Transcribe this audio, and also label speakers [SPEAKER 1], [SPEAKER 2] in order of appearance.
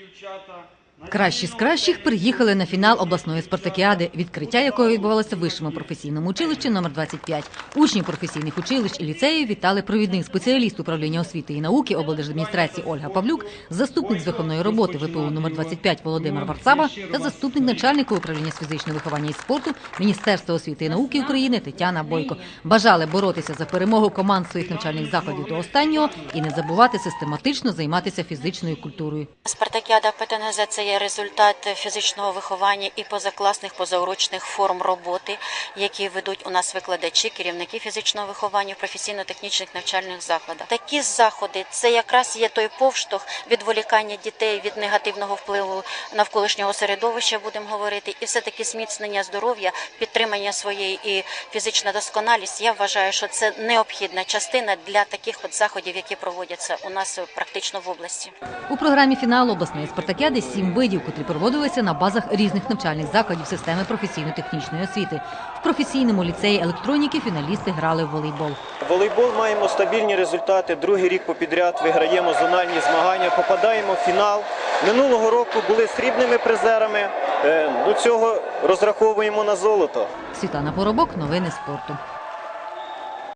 [SPEAKER 1] дівчата.
[SPEAKER 2] Кращі з кращих приїхали на фінал обласної спартакіади, відкриття якої відбувалося в вищому професійному училищі номер 25. Учні професійних училищ і ліцеїв вітали провідний спеціаліст управління освіти і науки облдержадміністрації Ольга Павлюк, заступник з виховної роботи ВПУ номер 25 Володимир Варцаба та заступник начальника управління з фізичного виховання і спорту Міністерства освіти і науки України Тетяна Бойко. Бажали боротися за перемогу команд своїх навчальних закладів до останнього і не забувати систематично займатися фізичною культурою.
[SPEAKER 3] Спартакіада ПТНЗ – це є результат фізичного виховання і позакласних позаурочних форм роботи, які ведуть у нас викладачі, керівники фізичного виховання в професійно-технічних навчальних закладах. Такі заходи це якраз є той повштовх відволікання дітей від негативного впливу навколишнього середовища, будемо говорити, і все таки зміцнення здоров'я, підтримання своєї і фізична досконалість. Я вважаю, що це необхідна частина для таких от заходів, які проводяться у нас практично в області.
[SPEAKER 2] У програмі фіналу обласної спартакіади сім видів, котрі проводилися на базах різних навчальних закладів системи професійно-технічної освіти. В професійному ліцеї електроніки фіналісти грали в волейбол.
[SPEAKER 4] Волейбол маємо стабільні результати. Другий рік попідряд виграємо зональні змагання, попадаємо в фінал. Минулого року були срібними призерами. Е, До цього розраховуємо на золото.
[SPEAKER 2] Світлана Поробок, новини спорту.